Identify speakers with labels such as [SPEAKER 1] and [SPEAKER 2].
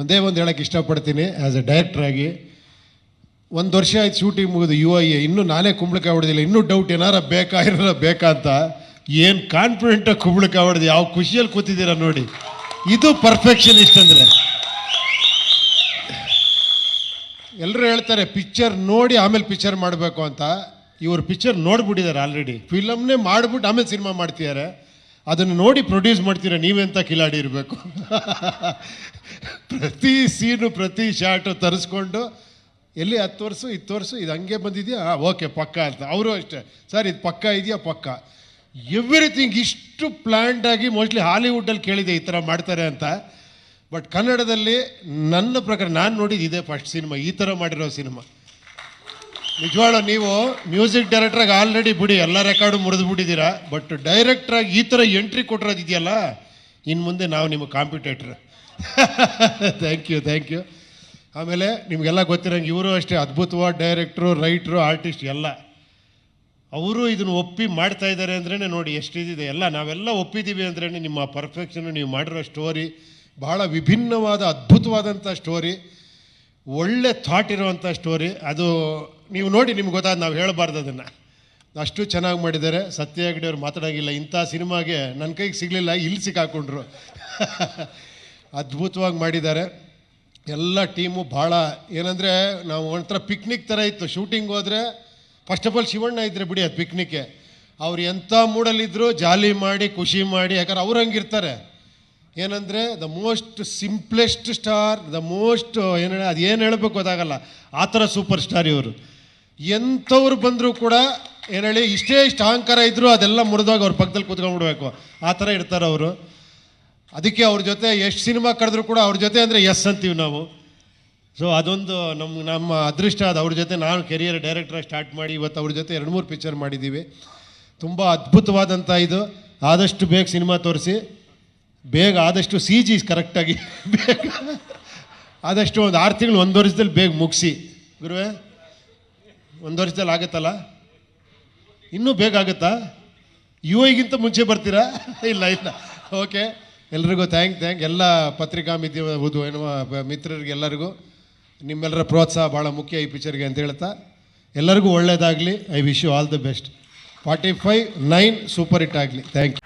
[SPEAKER 1] ಒಂದೇ ಒಂದು ಹೇಳಕ್ಕೆ ಇಷ್ಟಪಡ್ತೀನಿ. ಆ್ಯಸ್ ಎ ಡೈರೆಕ್ಟ್ರಾಗಿ ಒಂದು ವರ್ಷ ಆಯ್ತು ಶೂಟಿಂಗ್ ಮುಗಿದು ಯು ಐ ಇನ್ನೂ ನಾನೇ ಕುಂಬಳಕಾಯಿ ಹೊಡೆದಿಲ್ಲ. ಇನ್ನೂ ಡೌಟ್ ಏನಾರ ಬೇಕಾ ಏನಾರ ಬೇಕಾ ಅಂತ ಏನು ಕಾನ್ಫಿಡೆಂಟಾಗಿ ಕುಂಬಳಕಾಯಿ ಹೊಡೆದು ಯಾವ ಖುಷಿಯಲ್ಲಿ ಕೂತಿದ್ದೀರಾ ನೋಡಿ. ಇದು ಪರ್ಫೆಕ್ಷನಿಸ್ಟ್ ಅಂದರೆ. ಎಲ್ಲರೂ ಹೇಳ್ತಾರೆ ಪಿಕ್ಚರ್ ನೋಡಿ ಆಮೇಲೆ ಪಿಕ್ಚರ್ ಮಾಡಬೇಕು ಅಂತ. ಇವರು ಪಿಕ್ಚರ್ ನೋಡ್ಬಿಟ್ಟಿದ್ದಾರೆ ಆಲ್ರೆಡಿ ಫಿಲಮ್ನೇ ಮಾಡಿಬಿಟ್ಟು ಆಮೇಲೆ ಸಿನಿಮಾ ಮಾಡ್ತಿದ್ದಾರೆ. ಅದನ್ನು ನೋಡಿ ಪ್ರೊಡ್ಯೂಸ್ ಮಾಡ್ತೀರಾ ನೀವೆಂತ ಕಿಲಾಡಿ ಇರಬೇಕು. ಪ್ರತಿ ಸೀನು, ಪ್ರತಿ ಶಾರ್ಟು ತರಿಸ್ಕೊಂಡು, ಎಲ್ಲಿ ಹತ್ತು ವರ್ಷ, ಇತ್ತು ವರ್ಷ, ಇದು ಹಂಗೆ ಬಂದಿದೆಯಾ? ಓಕೆ ಪಕ್ಕ ಅಂತ. ಅವರು ಅಷ್ಟೇ. ಸರ್, ಇದು ಪಕ್ಕ ಇದೆಯಾ? ಪಕ್ಕ. ಎವ್ರಿಥಿಂಗ್ ಇಷ್ಟು ಪ್ಲ್ಯಾಂಡಾಗಿ ಮೋಸ್ಟ್ಲಿ ಹಾಲಿವುಡ್ಡಲ್ಲಿ ಕೇಳಿದೆ ಈ ಥರ ಮಾಡ್ತಾರೆ ಅಂತ. ಬಟ್ ಕನ್ನಡದಲ್ಲಿ ನನ್ನ ಪ್ರಕಾರ ನಾನು ನೋಡಿದ್ದು ಇದೇ ಫಸ್ಟ್ ಸಿನಿಮಾ ಈ ಥರ ಮಾಡಿರೋ ಸಿನಿಮಾ ನಿಜವಾಳ ನೀವು ಮ್ಯೂಸಿಕ್ ಡೈರೆಕ್ಟ್ರಾಗಿ ಆಲ್ರೆಡಿ ಬಿಡಿ, ಎಲ್ಲ ರೆಕಾರ್ಡು ಮುರಿದು ಬಿಟ್ಟಿದ್ದೀರಾ ಬಟ್ ಡೈರೆಕ್ಟ್ರಾಗಿ ಈ ಥರ ಎಂಟ್ರಿ ಕೊಟ್ಟಿರೋದಿದೆಯಲ್ಲ ಇನ್ನು ಮುಂದೆ ನಾವು ನಿಮ್ಮ competitor. Thank you thank you ಆಮೇಲೆ ನಿಮಗೆಲ್ಲ ಗೊತ್ತಿರೋಂಗೆ ಇವರು ಅಷ್ಟೇ ಅದ್ಭುತವಾದ ಡೈರೆಕ್ಟ್ರು, ರೈಟ್ರು, ಆರ್ಟಿಸ್ಟ್ ಎಲ್ಲ. ಅವರು ಇದನ್ನು ಒಪ್ಪಿ ಮಾಡ್ತಾ ಇದ್ದಾರೆ ಅಂದ್ರೇ ನೋಡಿ ಎಷ್ಟಿದೆ ಎಲ್ಲ ನಾವೆಲ್ಲ ಒಪ್ಪಿದ್ದೀವಿ ಅಂದ್ರೇ ನಿಮ್ಮ ಪರ್ಫೆಕ್ಷನ್ ನೀವು ಮಾಡಿರೋ ಸ್ಟೋರಿ ಬಹಳ ವಿಭಿನ್ನವಾದ, ಅದ್ಭುತವಾದಂಥ ಸ್ಟೋರಿ ಒಳ್ಳೆ ಥಾಟ್ ಇರುವಂಥ ಸ್ಟೋರಿ ಅದು ನೀವು ನೋಡಿ ನಿಮ್ಗೆ ಗೊತ್ತಾದ ನಾವು ಹೇಳಬಾರ್ದು ಅದನ್ನು. ಅಷ್ಟು ಚೆನ್ನಾಗಿ ಮಾಡಿದ್ದಾರೆ. ಸತ್ಯ ಹೆಗ್ಡೆ ಅವ್ರು ಮಾತಾಡೋಂಗಿಲ್ಲ. ಇಂಥ ಸಿನಿಮಾಗೆ ನನ್ನ ಕೈಗೆ ಸಿಗಲಿಲ್ಲ, ಇಲ್ಲಿ ಸಿಕ್ಕಾಕೊಂಡ್ರು. ಅದ್ಭುತವಾಗಿ ಮಾಡಿದ್ದಾರೆ. ಎಲ್ಲ ಟೀಮು ಭಾಳ ಏನಂದರೆ ನಾವು ಒಂಥರ ಪಿಕ್ನಿಕ್ ಥರ ಇತ್ತು. ಶೂಟಿಂಗ್ ಹೋದರೆ ಫಸ್ಟ್ ಆಫ್ ಆಲ್ ಶಿವಣ್ಣ ಇದ್ದರೆ ಬಿಡಿ ಅದು ಪಿಕ್ನಿಕ್ಕೆ ಅವ್ರು ಎಂಥ ಮೂಡಲ್ಲಿದ್ದರೂ ಜಾಲಿ ಮಾಡಿ, ಖುಷಿ ಮಾಡಿ, ಯಾಕಂದ್ರೆ ಅವ್ರು ಹಂಗಿರ್ತಾರೆ. ಏನಂದರೆ the most simplest star the most ಏನು ಅದು ಏನು ಹೇಳಬೇಕು ಗೊತ್ತಾಗಲ್ಲ. ಆ ಥರ ಸೂಪರ್ ಸ್ಟಾರ್ ಇವರು. ಎಂಥವ್ರು ಬಂದರೂ ಕೂಡ ಏನು ಹೇಳಿ ಇಷ್ಟೇ ಇಷ್ಟು ಅಹಂಕಾರ ಇದ್ದರೂ ಅದೆಲ್ಲ ಮುರಿದಾಗ ಅವ್ರ ಪಕ್ಕದಲ್ಲಿ ಕೂತ್ಕೊಂಡ್ಬಿಡ್ಬೇಕು ಆ ಥರ ಇರ್ತಾರೆ ಅವರು. ಅದಕ್ಕೆ ಅವ್ರ ಜೊತೆ ಎಷ್ಟು ಸಿನಿಮಾ ಕರೆದ್ರು ಕೂಡ ಅವ್ರ ಜೊತೆ ಅಂದರೆ ಎಸ್ ಅಂತೀವಿ ನಾವು. ಸೊ ಅದೊಂದು ನಮ್ಮ ನಮ್ಮ ಅದೃಷ್ಟ ಅದು. ಅವ್ರ ಜೊತೆ ನಾನು ಕೆರಿಯರ್ ಡೈರೆಕ್ಟ್ರಾಗಿ ಸ್ಟಾರ್ಟ್ ಮಾಡಿ ಇವತ್ತು ಅವ್ರ ಜೊತೆ ಎರಡು ಮೂರು ಪಿಕ್ಚರ್ ಮಾಡಿದ್ದೀವಿ ತುಂಬ ಅದ್ಭುತವಾದಂಥ ಇದು. ಆದಷ್ಟು ಬೇಗ ಸಿನಿಮಾ ತೋರಿಸಿ. ಬೇಗ ಆದಷ್ಟು ಸಿ ಜಿ ಕರೆಕ್ಟಾಗಿ ಬೇಗ. ಆದಷ್ಟು ಒಂದು ಆರು ತಿಂಗಳು, ಒಂದು ವರ್ಷದಲ್ಲಿ ಬೇಗ ಮುಗಿಸಿ. ಗುರುವೇ? ಒಂದು ವರ್ಷದಲ್ಲಿ ಆಗುತ್ತಲ್ಲ? ಇನ್ನೂ ಬೇಗ ಆಗುತ್ತಾ? ಯು ಐಗಿಂತ ಮುಂಚೆ ಬರ್ತೀರಾ? ಇಲ್ಲ ಇಲ್ಲ. ಓಕೆ ಎಲ್ರಿಗೂ ಥ್ಯಾಂಕ್ ಥ್ಯಾಂಕ್ ಎಲ್ಲ ಪತ್ರಿಕಾ ಮಿತಿ ಓದು ಏನು ಮಿತ್ರರಿಗೆ ಎಲ್ಲರಿಗೂ ನಿಮ್ಮೆಲ್ಲರ ಪ್ರೋತ್ಸಾಹ ಭಾಳ ಮುಖ್ಯ ಈ ಪಿಕ್ಚರ್ಗೆ ಅಂತ ಹೇಳ್ತಾ. ಎಲ್ಲರಿಗೂ ಒಳ್ಳೆಯದಾಗಲಿ I wish you all the best forty five nine super hit ಆಗಲಿ. Thank you